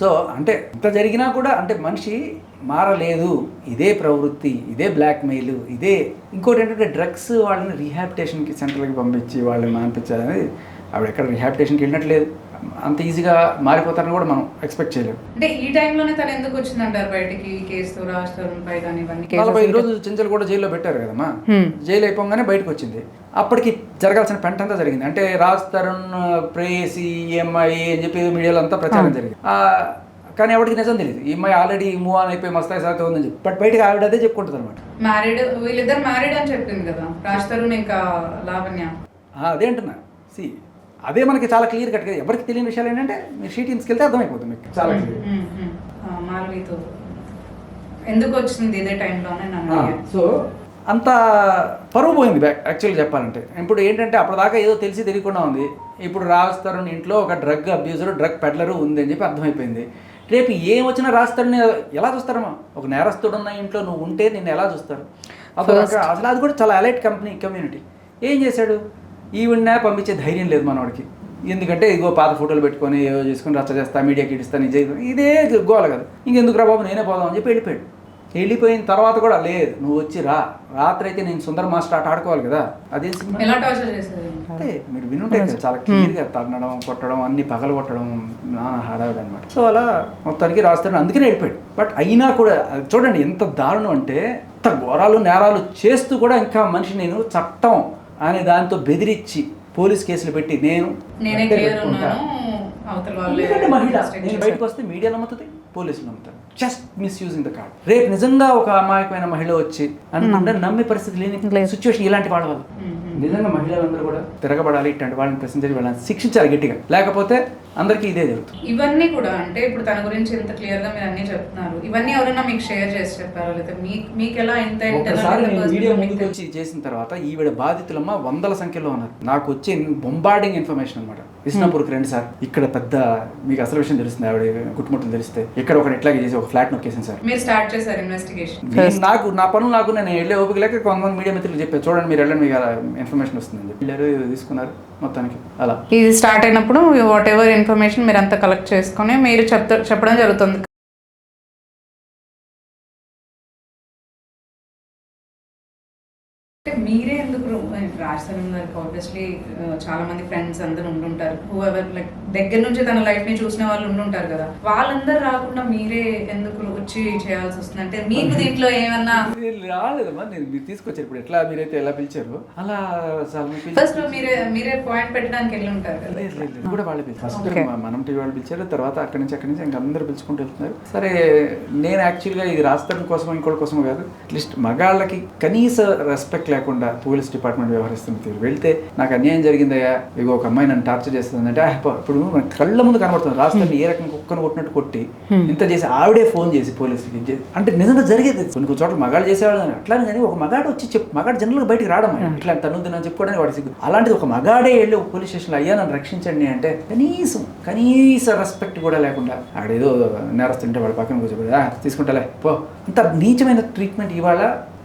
సో అంటే ఇంత జరిగినా కూడా అంటే మనిషి మారలేదు. ఇదే ప్రవృత్తి ఇదే బ్లాక్మెయిల్ ఇదే ఇంకోటి ఏంటంటే డ్రగ్స్ వాళ్ళని రీహాబిటేషన్కి సెంటర్కి పంపించి వాళ్ళని మానిపించాలని ఆవిడ ఎక్కడ రీహాబిటేషన్కి వెళ్ళినట్లేదు. అంత ఈజీగా మారిపోతారని కూడా మనం ఎక్స్పెక్ట్ చేయలేము అంటే ఈ టైంలోనే తను ఎందుకు వచ్చిందంటారు బయటికి? కేసు రాజ్ తరుణ్ పై కానీ ఇవన్నీ నలభై రోజులు చెంచల్ కూడా జైల్లో పెట్టారు కదమ్మా. జైలు అయిపోగానే బయటకు వచ్చింది. అప్పటికి జరగాల్సిన పెంట అంతా జరిగింది. అంటే రాజ్ తరుణ్ ప్రేయసి ఈఎంఐ అని చెప్పి మీడియాలో అంతా ప్రచారం జరిగింది. ఆ, కానీ ఎవరికి నిజం తెలియదు ఈ అమ్మాయి ఆల్రెడీ మూవ్ ఆన్ అయిపోయి మస్తాయి సార్ ఉందని చెప్పి. బట్ బయటకు ఆవిడ అదే చెప్పుకుంటుంది అనమాట మ్యారీడ్ వీళ్ళిద్దరు మ్యారీడ్ అని చెప్పింది కదా. రాజ్ తరుణ్ ఇంకా లావణ్య. అదే అంటున్నా. సి అదే మనకి చాలా క్లియర్ కట్ ఎవరికి తెలియని విషయాలు ఏంటంటే మీరు షీ టీమ్స్కి వెళ్తే అర్థమైపోతుంది మీకు. చాలా క్లియర్ మాల్వీతో. ఎందుకు వచ్చింది ఇదే అడిగారు. సో అంత పరువు పోయింది బ్యాక్ యాక్చువల్గా చెప్పాలంటే. ఇప్పుడు ఏంటంటే అప్పటిదాకా ఏదో తెలిసి తెలియకుండా ఉంది. ఇప్పుడు రాస్తారు ఇంట్లో ఒక డ్రగ్ అబ్యూజర్ డ్రగ్ పెడ్లరు ఉంది అని చెప్పి అర్థమైపోయింది. రేపు ఏం వచ్చినా రాస్తారని ఎలా చూస్తారమ్మా ఒక నేరస్తుడు ఉన్న ఇంట్లో నువ్వు ఉంటే నిన్ను ఎలా అదొక అసలు అది కూడా చాలా అలైట్ కంపెనీ కమ్యూనిటీ ఏం చేశాడు? ఈవిడ్నే పంపించే ధైర్యం లేదు మనవాడికి ఎందుకంటే ఇగో పాత ఫోటోలు పెట్టుకొని ఏదో చేసుకొని రచ్చ చేస్తా మీడియాకి ఇడిస్తా నిజ ఇదే గోల కదా. ఇంకెందుకు రా బాబు నేనే పోదాం అని చెప్పి వెళ్ళిపోయాడు. వెళ్ళిపోయిన తర్వాత కూడా లేదు నువ్వు వచ్చి రా. రాత్రి అయితే నేను సుందర్ మాస్టర్ ఆట ఆడుకోవాలి కదా. అదే సినిమా? అంటే మీరు వినుంటే కదా చాలా క్లియర్గా తన్నడం కొట్టడం అన్ని పగలు కొట్టడం హడావిడి అనమాట సో అలా మొత్తానికి రాస్తాడు అందుకనే వెళ్ళిపోయాడు. బట్ అయినా కూడా చూడండి ఎంత దారుణం అంటే ఎంత ఘోరాలు నేరాలు చేస్తూ కూడా ఇంకా మనిషి నేను చట్టం అనే దాంతో బెదిరించి పోలీస్ కేసులు పెట్టి నేను నేనే కట్టె క్లియర్ పెట్టుకుంటా. ఉన్నాను. అవతల వాళ్ళే ఎందుకంటే మహిళ నేను. బయటకు వస్తే మీడియా నమ్ముతుంది పోలీసులు నమ్ముతారు. జస్ట్ మిస్యూజింగ్ ద కార్డ్ రేపు నిజంగా ఒక అమాయకమైన మహిళ వచ్చి అనుకుంటే నమ్మే పరిస్థితి లేని సిచ్యువేషన్ ఇలాంటి వాళ్ళ వల్ల. నిజంగా మహిళలందరూ కూడా తిరగబడాలి ఇట్లాంటి వాళ్ళని ప్రశ్నించాలి వాళ్ళని శిక్షించాలి గట్టిగా. లేకపోతే అందరికీ ఇదే జరుగుతుంది. ఇవన్నీ కూడా అంటే ఇప్పుడు తన గురించి ఇంత క్లియర్గా మీరు అన్ని చెప్తున్నారు. ఇవన్నీ ఎవరైనా మీకు షేర్ చేసి చెప్పారా? లేదా మీకు మీకు ఎలా ఇంత ఒకసారి నేను internal వీడియో ముందుకు మీకు వచ్చి చేసిన తర్వాత ఈవిడ బాధితులమ్మ వందల సంఖ్యలో ఉన్నారు. నాకు వచ్చే బొంబార్డింగ్ ఇన్ఫర్మేషన్ అనమాట విష్ణాపూర్కి రండి సార్. ఇక్కడ పెద్ద మీకు అసలు విషయం తెలుస్తుంది ఆవిడ గుట్టుముట్టలు తెలిస్తే. ఇక్కడ ఒకటి ఇట్లాగే చేసి ఒక ఫ్లాట్ నొక్కేసింది సార్. మీరు స్టార్ట్ చేశారు ఇన్వెస్టిగేషన్ నేను నాకు నా పనులు నాకు నేను వెళ్ళే ఓపిక లేక కొంతమంది మీడియా మిత్రులు చెప్పారు. చూడండి మీరు వెళ్ళండి మీకు ఇన్ఫర్మేషన్ వస్తుందని చెప్పి. వెళ్ళారు తీసుకున్నారు మొత్తానికి అలా. ఇది స్టార్ట్ అయినప్పుడు వాట్ ఎవర్ ఇన్ఫర్మేషన్ మీరు అంతా కలెక్ట్ చేసుకొని మీరు చెప్తా చెప్పడం జరుగుతుంది. రాజధాని గారికి ఆబ్వియస్లీ చాలా మంది ఫ్రెండ్స్ అందరూ ఉండుంటారు. హూ ఎవర్ లైక్ దగ్గర నుంచి తన లైఫ్ని చూసిన వాళ్ళు ఉండుంటారు కదా. వాళ్ళందరూ రాకుండా మీరే ఎందుకు వచ్చి చేయాల్సి వస్తుంది? అంటే మీకు దీంట్లో ఏమన్నా నేను రాలేదమ్మా. నేను మీరు తీసుకొచ్చారు. ఇప్పుడు ఎట్లా మీరైతే ఎలా పిలిచారు అలా. ఫస్ట్ మీరే మీరే పాయింట్ పెట్టడానికి వెళ్ళి ఉంటారు కదా. కూడా వాళ్ళే ఫస్ట్ మనం టీవీ వాళ్ళు పిలిచారు. తర్వాత అక్కడి నుంచి అక్కడి నుంచి ఇంకా అందరూ పిలుచుకుంటూ వెళ్తున్నారు. సరే నేను యాక్చువల్గా ఇది రాష్ట్రం కోసం ఇంకోటి కోసం కాదు. అట్లీస్ట్ మగాళ్ళకి కనీస రెస్పెక్ట్ లేకుండా పోలీస్ డిపార్ట్మెంట్ వ్యవహరిస్తుంది తీరు. వెళ్తే నాకు అన్యాయం జరిగిందయ్యా. ఇగో ఒక అమ్మాయి నన్ను టార్చర్ చేస్తుంది అంటే ఇప్పుడు మన కళ్ళ ముందు కనబడుతుంది. రాష్ట్రం ఏ రకంగా కుక్కను కొట్టినట్టు కొట్టి ఇంత చేసి ఆవిడే ఫోన్ చేసి పోలీసులకి అంటే నిజంగా జరిగేది. కొన్ని కొన్ని చోట్ల మగాడు చేసేవాళ్ళు. అట్లానే కానీ ఒక మగాడు వచ్చి చెప్పు మగాడు జనరల్గా బయటికి రావడం ఇట్లా తను నేను చెప్పుకోవడానికి వాడి సిగ్గు. అలాంటిది ఒక మగాడే వెళ్ళి ఒక పోలీస్ స్టేషన్లో అయ్యా నన్ను రక్షించండి అంటే కనీసం కనీస రెస్పెక్ట్ కూడా లేకుండా ఆడేదో నేరస్తుంటే వాడి పక్కన కూర్చోబడి "ఆ, తీసుకుంటాలే పో. అంత నీచమైన ట్రీట్మెంట్ ఇవాళ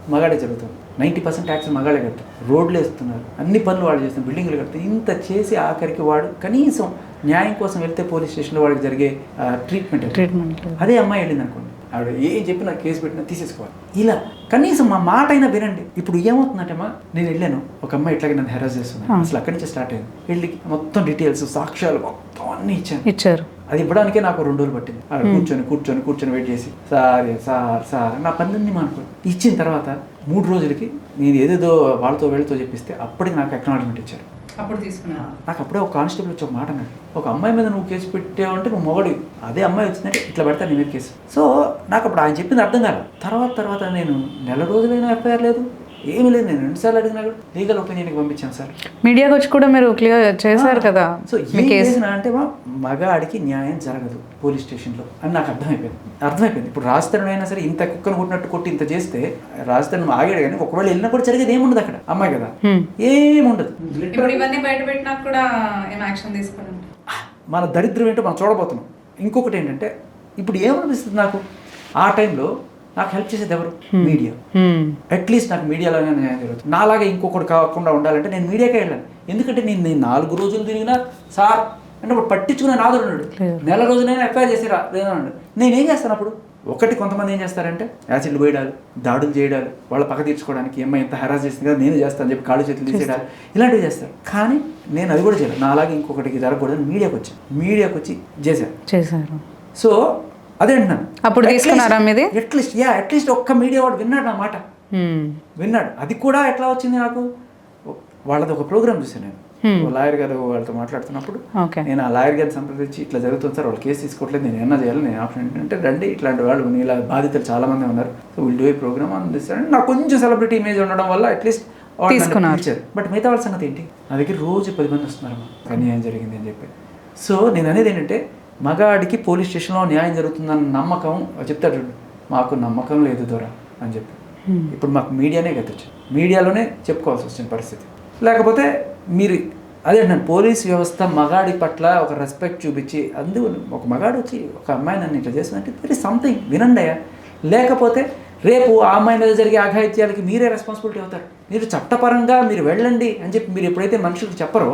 మగాడే జరుగుతుంది. నైంటీ పర్సెంట్ ట్యాక్స్ మగాడే కడతారు. రోడ్లు వేస్తున్నారు. అన్ని పనులు వాడు చేస్తున్నారు. బిల్డింగ్లు కడతారు. ఇంత చేసి ఆఖరికి వాడు కనీసం న్యాయం కోసం వెళ్తే పోలీస్ స్టేషన్లో వాడికి జరిగే ట్రీట్మెంట్ ట్రీట్మెంట్ అదే. అమ్మాయి వెళ్ళింది అనుకోండి ఆవిడ ఏం చెప్పినా కేసు పెట్టినా తీసేసుకోవాలి. ఇలా కనీసం మా మాట అయినా వినండి. ఇప్పుడు ఏమవుతుందంటే అమ్మా నేను వెళ్ళాను. ఒక అమ్మాయి ఇట్లాగే నన్ను హెరాస్ చేస్తుంది. అసలు అక్కడి నుంచి స్టార్ట్ అయింది. వెళ్ళి మొత్తం డీటెయిల్స్ సాక్ష్యాలు మొత్తం అన్ని ఇచ్చాను. ఇచ్చారు. అది ఇవ్వడానికే నాకు రెండు రోజులు పట్టింది. కూర్చొని కూర్చొని కూర్చొని వెయిట్ చేసి సార్ సార్ సార్ నా పనులన్నీ మానుకో ఇచ్చిన తర్వాత మూడు రోజులకి నేను ఏదేదో వాళ్ళతో వీళ్ళతో చెప్పిస్తే అప్పటికి నాకు అక్నాలజ్మెంట్ ఇచ్చారు. అప్పుడు తీసుకున్నారు నాకు అప్పుడే ఒక కానిస్టేబుల్ వచ్చి ఒక మాట అన్నాడు. ఒక అమ్మాయి మీద నువ్వు కేసు పెట్టావంటే నువ్వు మొగడి. అదే అమ్మాయి వచ్చిందంటే ఇట్లా పెడతా నీ మీద కేసు. సో నాకు అప్పుడు ఆయన చెప్పింది అర్థం కాదు తర్వాత తర్వాత నేను నెల రోజులైనా ఎఫ్ఐఆర్ లేదు. ఏమీ లేదు నేను రెండుసార్లు అడిగినా కూడా లీగల్ ఒపీనియన్కి పంపించాను సార్. మీడియాకి వచ్చి కూడా మీరు క్లియర్ చేశారు కదా సో ఏం కేసు? అంటే మా మగాడికి న్యాయం జరగదు పోలీస్ స్టేషన్లో అని నాకు అర్థమైపోయింది. అర్థమైపోయింది. ఇప్పుడు రాజధాని అయినా సరే ఇంత కుక్కను కొట్టినట్టు కొట్టి ఇంత చేస్తే రాజధాని ఆగాడు కానీ ఒకవేళ వెళ్ళినా కూడా జరిగేది ఏముండదు అక్కడ. అమ్మాయి కదా. ఏముండదు. ఇప్పుడు ఇవన్నీ బయట పెట్టినా కూడా ఏం యాక్షన్ తీసుకోరండి మన దరిద్రం ఏంటో మనం చూడబోతున్నాం. ఇంకొకటి ఏంటంటే ఇప్పుడు ఏమనిపిస్తుంది నాకు? ఆ టైంలో నాకు హెల్ప్ చేసేది ఎవరు మీడియా అట్లీస్ట్ నాకు మీడియాలోనే న్యాయం జరుగుతుంది. నాలాగా ఇంకొకటి కాకుండా ఉండాలంటే నేను మీడియాకే వెళ్ళాను ఎందుకంటే నేను నేను నాలుగు రోజులు తిరిగినా సార్ అంటే ఇప్పుడు పట్టించుకునే నాదుడు ఉన్నాడు. నెల రోజులైనా ఎఫ్ఐఆర్ చేసిరా? లేదన్నాడు నేనేం చేస్తాను అప్పుడు? ఒకటి కొంతమంది ఏం చేస్తారంటే యాసిడ్లు పోయడాలు దాడులు చేయడాలు వాళ్ళ పక్క తీర్చుకోవడానికి ఏమై ఎంత హెరాస్ చేస్తుంది కదా నేను చేస్తాను చెప్పి కాళ్ళు చేతులు తీసేయడాలు. ఇలాంటివి చేస్తారు. కానీ నేను అది కూడా చేయలేదు. నాలాగే ఇంకొకటికి జరగకూడదని మీడియాకి వచ్చాను మీడియాకి వచ్చి చేశాను. చేశారు. సో అదే అంటున్నాను. అప్పుడు తీసుకున్నారా మీది? At least yeah at least ఒక్క మీడియా వాడు విన్నాడు నా మాట. విన్నాడు. అది కూడా ఎట్లా వచ్చింది నాకు? వాళ్ళది ఒక ప్రోగ్రామ్ చూసాను నేను. ఓ లాయర్ గారు వాళ్ళతో మాట్లాడుతున్నప్పుడు నేను ఆ లాయర్ గారిని సంప్రదించి ఇట్లా జరుగుతుంది సార్ వాళ్ళు కేసు తీసుకోవట్లేదు నేను ఏమన్నా చేయాలి నేను ఆప్షన్ ఏంటంటే రండి ఇట్లాంటి వాళ్ళు ఇలా బాధితులు చాలా మంది ఉన్నారు so will do a programme అని నాకు కొంచెం సెలబ్రిటీ ఇమేజ్ ఉండడం వల్ల అట్లీస్ట్ తీసుకున్నారు. బట్ మిగతా వాళ్ళ సంగతి ఏంటి? నా దగ్గర రోజు పది మంది వస్తున్నారు అన్యాయం జరిగింది అని చెప్పి. సో నేను అనేది ఏంటంటే మగాడికి పోలీస్ స్టేషన్లో న్యాయం జరుగుతుందన్న నమ్మకం చెప్తాడు మాకు నమ్మకం లేదు దొర అని చెప్పి. ఇప్పుడు మాకు మీడియానే గతిచ్చు మీడియాలోనే చెప్పుకోవాల్సి వచ్చిన పరిస్థితి. లేకపోతే మీరు అదే అంటున్నాను పోలీస్ వ్యవస్థ మగాడి పట్ల ఒక రెస్పెక్ట్ చూపించి అందు ఒక మగాడు వచ్చి ఒక అమ్మాయి నన్ను ఇట్లా చేస్తుందంటే వెరీ సంథింగ్ వినండి అయ్యా. లేకపోతే రేపు ఆ అమ్మాయి మీద జరిగే అఘాయిత్యాలకి మీరే రెస్పాన్సిబిలిటీ అవుతారు. మీరు చట్టపరంగా మీరు వెళ్ళండి అని చెప్పి మీరు ఎప్పుడైతే మనుషులకు చెప్పరో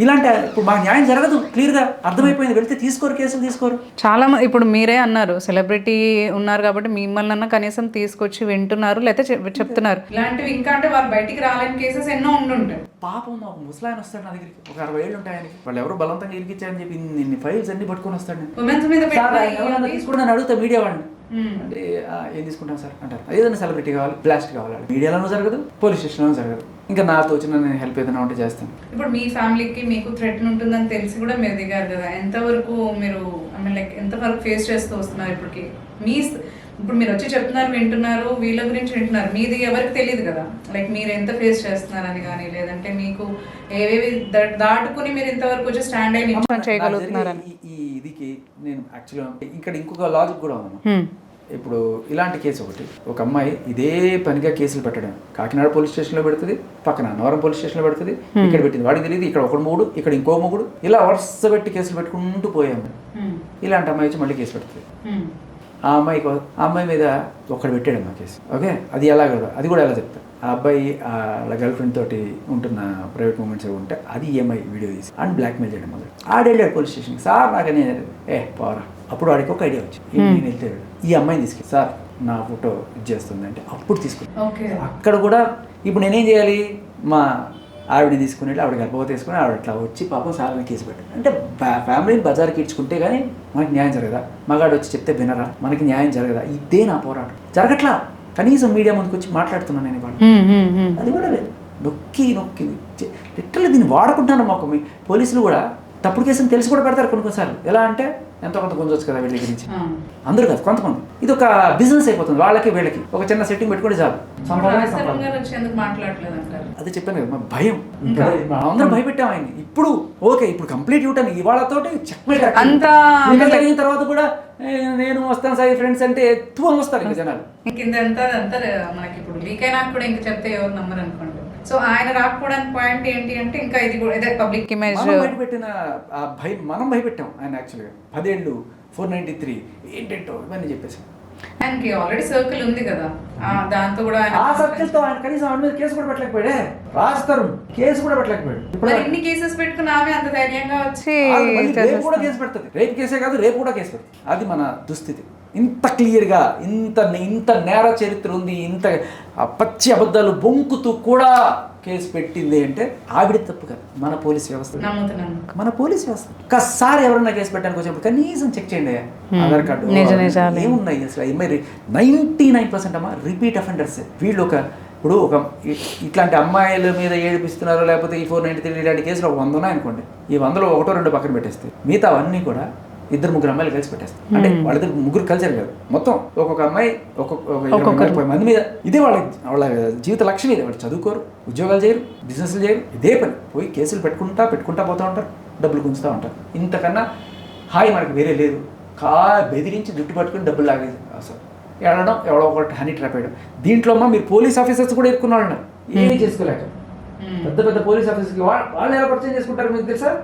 ఇలాంటి ఇప్పుడు మాకు న్యాయం జరగదు క్లియర్గా అర్థమైపోయింది. వెళ్తే తీసుకోరు కేసులు తీసుకోరు. చాలా మంది ఇప్పుడు మీరే అన్నారు సెలబ్రిటీ ఉన్నారు కాబట్టి మిమ్మల్ని అన్న కనీసం తీసుకొచ్చి వింటున్నారు లేకపోతే చెప్- చెప్తున్నారు. ఇలాంటివి ఇంకా అంటే వాళ్ళు బయటికి రాలేని కేసెస్ ఎన్నో ఉండుంటాయి. పాపం మాకు ముసలాయన వస్తాడు నా దగ్గరికి. ఒక అరవై ఏళ్ళు ఉంటాయి ఆయనకి. వాళ్ళు ఎవరు బలవంతంగా ఇరికిచ్చారని చెప్పి ఇన్ని ఫైల్స్ అన్ని పట్టుకొని వస్తాడు. నేను. ఉమెన్స్ మీద సార్ ఆయన ఎవరన్నా పెట్టుకుని తీసుకుంటే అడుగుతా మీడియా వాడిని. అంటే "ఆ, ఏం తీసుకుంటాం సార్? అంటారు. ఏదైనా సెలబ్రిటీ కావాలి బ్లాస్ట్ కావాలి. మీడియాలోనూ జరగదు పోలీస్ స్టేషన్లోనూ జరగదు. ఇంకా నాతో వచ్చిన నేను హెల్ప్ ఏదైనా ఉంటే చేస్తాను. ఇప్పుడు మీ ఫ్యామిలీకి మీకు థ్రెట్ ఉంటుందని తెలిసి కూడా మీరు దిగారు కదా. ఎంతవరకు మీరు ఐ మీన్ లైక్ ఎంతవరకు ఫేస్ చేస్తూ వస్తున్నారు ఇప్పటికి? మీ ఇప్పుడు మీరు వచ్చి చెప్తున్నారు వింటున్నారు వీళ్ళ గురించి వింటున్నారు. మీది ఎవరికి తెలియదు కదా. లైక్ మీరు ఎంత ఫేస్ చేస్తున్నారని కానీ లేదంటే మీకు ఏవేవి దాటుకుని మీరు ఇంతవరకు వచ్చి స్టాండ్ అయ్యి ఈ ఇదికి నేను యాక్చువల్గా ఇక్కడ ఇంకొక లాజిక్ కూడా ఉందమ్మా. ఇప్పుడు ఇలాంటి కేసు ఒకటి. ఒక అమ్మాయి ఇదే పనిగా కేసులు పెట్టడం. కాకినాడ పోలీస్ స్టేషన్లో పెడుతుంది పక్కన అన్నవరం పోలీస్ స్టేషన్లో పెడుతుంది ఇక్కడ పెట్టింది. వాడికి తెలియదు ఇక్కడ ఒకడు మూడు ఇక్కడ ఇంకో మూడు. ఇలా వరుస పెట్టి కేసులు పెట్టుకుంటూ పోయాము. ఇలాంటి అమ్మాయి వచ్చి మళ్ళీ కేసు పెడుతుంది. ఆ అమ్మాయికి ఆ అమ్మాయి మీద ఒక్కడు పెట్టాడు మా కేసు. ఓకే? అది ఎలా కదా అది కూడా ఎలా చెప్తా. ఆ అబ్బాయి వాళ్ళ గర్ల్ ఫ్రెండ్ తోటి ఉంటున్న ప్రైవేట్ మూమెంట్స్ ఉంటే అది ఈఎంఐ వీడియో తీసి అండ్ బ్లాక్మెయిల్ చేయడం మొదలు. ఆడెళ్ళాడు పోలీస్ స్టేషన్కి. సార్ నాకనే ఏ పోరా. అప్పుడు వాడికి ఒక ఐడియా వచ్చింది. ఏంటి నేను వెళ్తే ఈ అమ్మాయిని తీసుకెళ్ళి సార్ నా ఫోటో ఇది చేస్తుంది అంటే అప్పుడు తీసుకుని అక్కడ కూడా ఇప్పుడు నేనేం చేయాలి? మా ఆవిడని తీసుకుని వెళ్ళి ఆవిడ గర్భవతి తీసుకుని ఆవిడ అట్లా వచ్చి పాపం సార్ మీద కేసు పెట్టారు. అంటే ఫ్యా- ఫ్యామిలీని బజార్కి ఇడ్చుకుంటే కానీ మనకి న్యాయం జరగదా? మగాడు వచ్చి చెప్తే వినరా? మనకి న్యాయం జరగదా? ఇదే నా పోరాటం. జరగట్లా. కనీసం మీడియా ముందుకు వచ్చి మాట్లాడుతున్నాను నేను హ్మ్. అది కూడా లేదు. నొక్కి నొక్కి లిటరల్లీ దీన్ని వాడుకుంటున్నాను మాకు మీ పోలీసులు కూడా. తప్పుడు కేసుని తెలిసి కూడా పెడతారు కొన్ని కొన్నిసార్లు. ఎలా అంటే ఎంతో కొంత గుంజొచ్చు కదా వీళ్ళ గురించి. అందరూ కాదు కొంతమంది. ఇది ఒక బిజినెస్ అయిపోతుంది వాళ్ళకి వీళ్ళకి. ఒక చిన్న సెట్టింగ్ పెట్టుకుంటే చాలు. అదే చెప్పాను కదా భయం. అందరం భయపెట్టాం ఆయన ఇప్పుడు ఓకే ఇప్పుడు కంప్లీట్ యూటర్న్ ఇవాళతోటి చెక్మేట్ అంత అయిన తర్వాత కూడా నేను వస్తాను సార్ ఫ్రెండ్స్ అంటే ఎక్కువ వస్తారు ఇంకా జనాలు. ఎంత అంతా మనకి ఇప్పుడు లీక్ అయినా కూడా ఇంకా చెప్తే ఎవరు నమ్మరు అనుకోండి. సో ఆయన రాకపోవడానికి పాయింట్ ఏంటి అంటే ఇంకా ఇది కూడా ఇదే పబ్లిక్ ఇమేజ్ మనం భయపెట్టిన భయం మనం భయపెట్టాం ఆయన యాక్చువల్గా పదేళ్ళు ఫోర్ నైంటీ త్రీ ఏంటంటో ఇవన్నీ చెప్పేసి. ఆయనకి ఆల్రెడీ సర్కిల్ ఉంది కదా. ఆ, దాంతో కూడా ఆయన ఆ సబ్జెక్ట్తో ఆయన కనీసం ఆవిడ మీద కేసు కూడా పెట్టలేకపోయాడే. రాస్తారు కేసు కూడా పెట్టలేకపోయాడు. ఇప్పుడు ఇన్ని కేసెస్ పెట్టుకుని ఆమె అంత ధైర్యంగా వచ్చి రేపు కూడా కేసు పెడుతుంది. రేపు కేసే కాదు రేపు కూడా కేసు పెడుతుంది. అది మన దుస్థితి. ఇంత క్లియర్గా ఇంత ఇంత నేర చరిత్ర ఉంది ఇంత పచ్చి అబద్ధాలు బొంకుతూ కూడా కేసు పెట్టింది అంటే ఆవిడ తప్పు కాదు మన పోలీస్ వ్యవస్థ. మన పోలీస్ వ్యవస్థ. ఒక్కసారి ఎవరన్నా కేసు పెట్టడానికి వచ్చినప్పుడు కనీసం చెక్ చేయండి. ఆధార్ కార్డు. ఏమున్నాయి అసలు? మరి నైంటీ నైన్ పర్సెంట్ అమ్మా రిపీట్ అఫెండర్స్. వీళ్ళు ఒక ఇప్పుడు ఒక ఇట్లాంటి అమ్మాయిల మీద ఏడిపిస్తున్నారు లేకపోతే ఈ ఫోర్ నైంటీ త్రీ ఇలాంటి కేసులు ఒక వంద ఉన్నాయి అనుకోండి ఈ వందలో ఒకటో రెండు పక్కన పెట్టేస్తే మిగతా అవన్నీ కూడా ఇద్దరు ముగ్గురు అమ్మాయిలు కలిసి పెట్టేస్తారు అంటే వాళ్ళిద్దరు ముగ్గురు కలిసారు కాదు. మొత్తం ఒక్కొక్క అమ్మాయి ఒక్కొక్క మంది, ముప్పై మంది మీద ఇదే వాళ్ళ వాళ్ళ జీవిత లక్ష్యం ఇదే. వాళ్ళు చదువుకోరు ఉద్యోగాలు చేయరు బిజినెస్లు చేయరు. ఇదే పని. పోయి కేసులు పెట్టుకుంటా పెట్టుకుంటా పోతూ ఉంటారు డబ్బులు గుంచుతూ ఉంటారు. ఇంతకన్నా హాయి మనకి వేరే లేదు. కా బెదిరించి జుట్టు పట్టుకుని డబ్బులు లాగేది. అసలు వెళ్ళడం ఎవడో ఒకటి హనీ ట్రాప్ వేయడం. దీంట్లో అమ్మా మీరు పోలీస్ ఆఫీసర్స్ కూడా ఎక్కువ ఉన్నారు ఏమీ చేసుకోలేక. పెద్ద పెద్ద పోలీస్ ఆఫీసర్స్కి వా- వాళ్ళు ఎలా పరిచయం చేసుకుంటారు మీకు తెలుసా?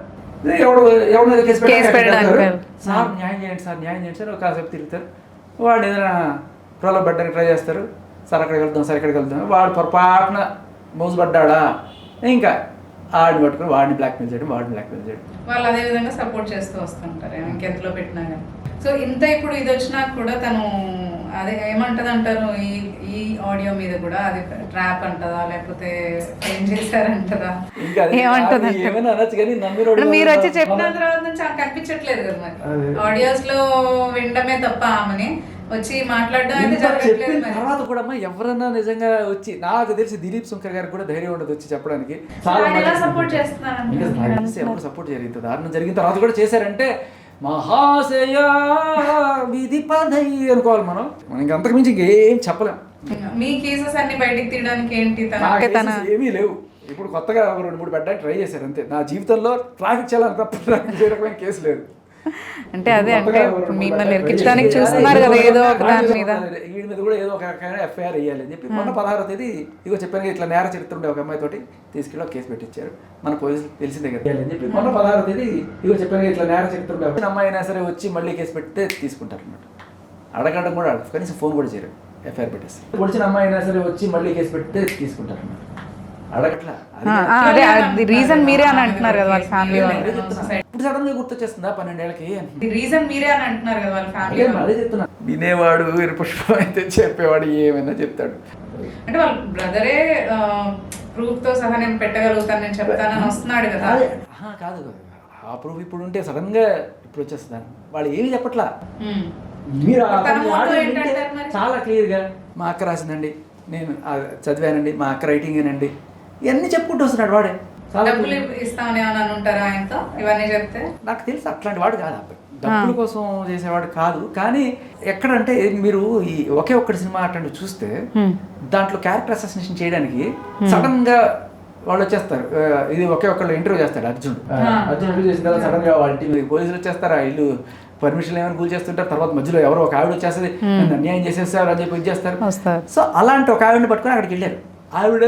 ఎవడు ఎవరి మీద కేసు కేసు పెట్టడానికి పెట్టారు కాదు. సార్ న్యాయం చేయండి సార్ న్యాయం చేయండి సార్ ఒక కాసేపు తిరుగుతారు వాడు ఏదైనా ప్రోలో పెట్టడానికి ట్రై చేస్తారు. సార్ అక్కడికి వెళ్తాం సార్ ఇక్కడికి వెళ్తాం వాడు పొరపాటున మోజు పడ్డాడా ఇంకా ఆడిని పట్టుకుని వాడిని బ్లాక్మెయిల్ చేయడం వాడిని బ్లాక్మెయిల్ చేయడం. వాళ్ళు అదే విధంగా సపోర్ట్ చేస్తూ వస్తుంటారు ఇంకెంతలో పెట్టినా కానీ సో ఇంత ఇప్పుడు ఇది వచ్చినా కూడా తను అదే ఏమంటది అంటారు ఈ ఈ ఆడియో మీద కూడా అది ట్రాప్ అంటదా? లేకపోతే ఏం చేశారంటదా ఏమంటది మీరు వచ్చి చెప్పిన తర్వాత నుంచి ఆమె కనిపించట్లేదు కదా అదే. మరి. ఆడియోస్లో వినడమే తప్ప ఆమెని. వచ్చి మాట్లాడడం అయితే జరగట్లేదు తర్వాత కూడా అమ్మా ఎవరన్నా నిజంగా వచ్చి నాకు తెలిసి దిలీప్ శంకర్ గారికి కూడా ధైర్యం ఉండదు వచ్చి చెప్పడానికి. సపోర్ట్ చేస్తున్నారు సపోర్ట్ ఇంత దారుణం జరిగిన తర్వాత కూడా చేశారంటే మహాశయ విధి పదై అనుకోవాలి మనం. మనం ఇంక అంతకు మించి ఇంకేం చెప్పలేం. మీ కేసెస్ అన్ని బయటికి తీయడానికి ఏంటి తన? నా తన- cases ఏమీ లేవు. ఇప్పుడు కొత్తగా ఒక రెండు మూడు పెట్టడానికి ట్రై చేశారు అంతే. నా జీవితంలో ట్రాఫిక్ చాలా తప్ప నాకు ఏ రకమైన కేసు లేదు. అంటే అదే అంటే మిమ్మల్ని చేశారు. చూస్తున్నారు కదా ఏదో ఒక దాని మీద. వీడి మీద కూడా ఏదో ఒక రకమైన ఎఫ్ఐఆర్ వేయాలి అని చెప్పి మొన్న పదహారో తేదీ ఇగో చెప్పాను కదా, ఇట్లా నేర చరిత్ర ఉండే ఒక అమ్మాయి తోటి తీసుకెళ్ళి ఒక కేసు పెట్టించారు. మన పోలీసులు తెలిసిందే కదా. అని చెప్పి మొన్న పదహారో తేదీ ఇగో చెప్పాను కదా, ఇట్లా నేర చరిత్ర ఉండే ఒక అమ్మాయి. అయినా సరే వచ్చి మళ్ళీ కేసు పెడితే తీసుకుంటారు అన్నమాట. అడగడం కూడా కనీసం ఫోన్ కూడా చేయరు. ఎఫ్ఐఆర్ పెట్టేసి వచ్చిన అమ్మాయి అయినా సరే వచ్చి మళ్ళీ కేసు పెడితే తీసుకుంటారు అన్నమాట. అడగట్లా. అది రీజన్ మీరే అని అంటున్నారు కదా వాళ్ళ ఫ్యామిలీ వాళ్ళు. ఇప్పుడు సడన్గా గుర్తొచ్చేస్తుందా? పన్నెండేళ్ళకి? రీజన్ మీరే అని అంటున్నారు కదా వాళ్ళ ఫ్యామిలీ అదే చెప్తున్నా. వినేవాడు పుష్పం అయితే చెప్పేవాడు ఏమైనా చెప్తాడు. అంటే వాళ్ళ బ్రదరే ప్రూఫ్తో సహా నేను పెట్టగలుగుతాను నేను చెప్తానని వస్తున్నాడు కదా. కాదు. ఆ ప్రూఫ్ ఇప్పుడు ఉంటే సడన్గా ఇప్పుడు వచ్చేస్తుందా? వాళ్ళు ఏమి చెప్పట్లా. మీరు? చాలా క్లియర్గా మా అక్క రాసిందండి. నేను చదివానండి. మా అక్క రైటింగ్ ఏనండి. ఇవన్నీ చెప్పుకుంటూ వస్తున్నాడు వాడే. డబ్బులు ఇస్తామని ఉంటారా ఆయనతో? ఇవన్నీ చెప్తే? నాకు తెలుసు అట్లాంటి వాడు కాదు అబ్బాయి. డబ్బుల కోసం చేసేవాడు కాదు. కానీ ఎక్కడంటే మీరు ఈ ఒకే ఒక్కటి సినిమా అట్లాంటి చూస్తే దాంట్లో క్యారెక్టర్ అసోసినేషన్ చేయడానికి సడన్గా వాళ్ళు వచ్చేస్తారు. ఇది ఒకే ఒక్కళ్ళు ఇంటర్వ్యూ చేస్తాడు అర్జున్. అర్జున్ ఇంటర్వ్యూ చేసిన తర్వాత సడన్గా వాళ్ళ టీం పోలీసులు వచ్చేస్తారు? ఆ ఇల్లు పర్మిషన్ ఏమైనా కూల్ చేస్తుంటారు? తర్వాత మధ్యలో ఎవరో ఒక ఆవిడ వచ్చేస్తుంది. అన్యాయం చేసేస్తారు అని చెప్పి ఇది చేస్తారు. సో అలాంటి ఒక ఆవిడని పట్టుకొని అక్కడికి వెళ్ళారు. ఆవిడ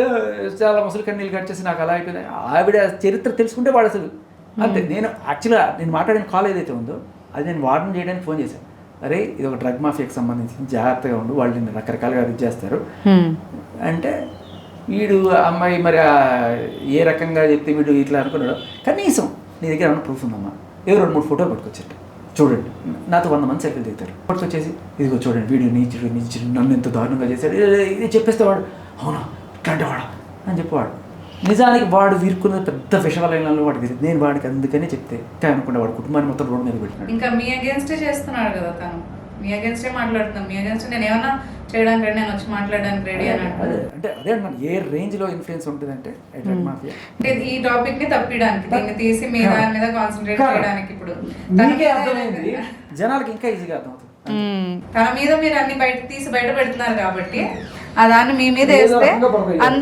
చాలా ముసలి కన్నీళ్ళు కట్ చేసి నాకు అలా అయిపోయింది. ఆవిడ చరిత్ర తెలుసుకుంటే వాడు అసలు. అంతే. నేను యాక్చువల్గా నేను మాట్లాడిన కాల్ ఏదైతే ఉందో అది నేను వార్డన్ చేయడానికి ఫోన్ చేశాను. అరే ఇది ఒక డ్రగ్ మాఫియాకి సంబంధించి జాగ్రత్తగా ఉండు వాళ్ళు నిన్ను రకరకాలుగా ఇది చేస్తారు. అంటే వీడు అమ్మాయి మరి ఏ రకంగా చెప్తే వీడు ఇట్లా అనుకున్నాడు కనీసం నీ దగ్గర ఏమైనా ప్రూఫ్ ఉందమ్మా? ఏదో రెండు మూడు ఫోటోలు పట్టుకొచ్చారు చూడండి. నాతో వంద మంది సెల్ఫీలు దిగుతారు. పట్టుకొచ్చేసి ఇదిగో చూడండి వీడియో నీచుడు నీచుడు నన్ను ఎంత దారుణంగా చేశాడు. ఇది చెప్పేస్తే వాడు అవునా? ఇట్లాంటి వాడు అని చెప్పేవాడు. నిజానికి వాడు వీరుకున్న పెద్ద విషయాలయంలో వాడికి తెలియదు నేను వాడికి అందుకనే చెప్తే అనుకుంటే వాడు కుటుంబాన్ని మొత్తం రోడ్డు మీద పెట్టినాడు. ఇంకా మీ అగేన్స్టే చేస్తున్నాడు కదా తను. మీ అగేన్స్టే మాట్లాడుతున్నాను మీ అగేన్స్ట్ నేను ఏమన్నా చేయడానికి రెడీ నేను వచ్చి మాట్లాడడానికి రెడీ అని అదే అంటే అదే అంటున్నాను ఏ రేంజ్లో ఇన్ఫ్లుయెన్స్ ఉంటుందంటే డ్రగ్ మాఫియా. అంటే ఈ టాపిక్ని తప్పియడానికి దీన్ని తీసి మీ దాని మీద కాన్సన్ట్రేట్. చేయడానికి ఇప్పుడు. తన నీకే మీద అర్థమైంది. జనాలకి ఇంకా ఈజీగా అర్థమవుతుంది. తన మీద మీరు అన్ని బయట తీసి బయట పెడుతున్నారు కాబట్టి ఆ దాన్ని మీ మీద వేస్తే